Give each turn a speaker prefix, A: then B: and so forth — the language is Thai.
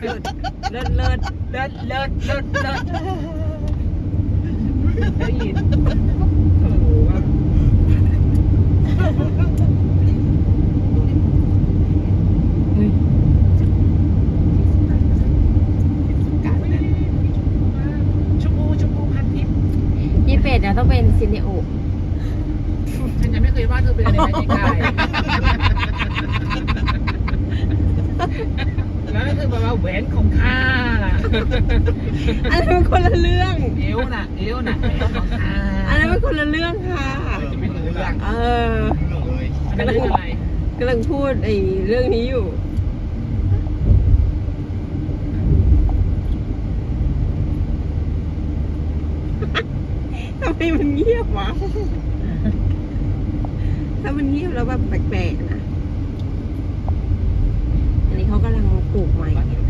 A: เลิศเลิศเลิศเลิศเลิศเลิศได้ยินโอ้โหฮ้ยชมพูชมพูพันทิพย์
B: ยี่เป็ดเนี่ยต้องเป็นซินเนโอ
A: ฉันยังไม่เคยว่าเธอเป็นอะไรในกาย แล้วก็คือแบบว่าแหวนของข้าล่ะ
B: อันนั้นเป็นคนละเรื่อง
A: เอวน่ะเอวน่ะแหวนของข้า
B: อันนั้นเป็นคนละเรื่องค่ะ
A: จะไม่รู้เรื่อง
B: เออ
A: อันนั้นเรื่องอะไร
B: กำลังพูดไอ้เรื่องนี้อยู่ ทำไมมันเงียบวะ ถ้ามันเงียบแล้วแบบแปลกๆนะ อันนี้เขากำลัง ปลูกใหม่
A: บ้านอยู่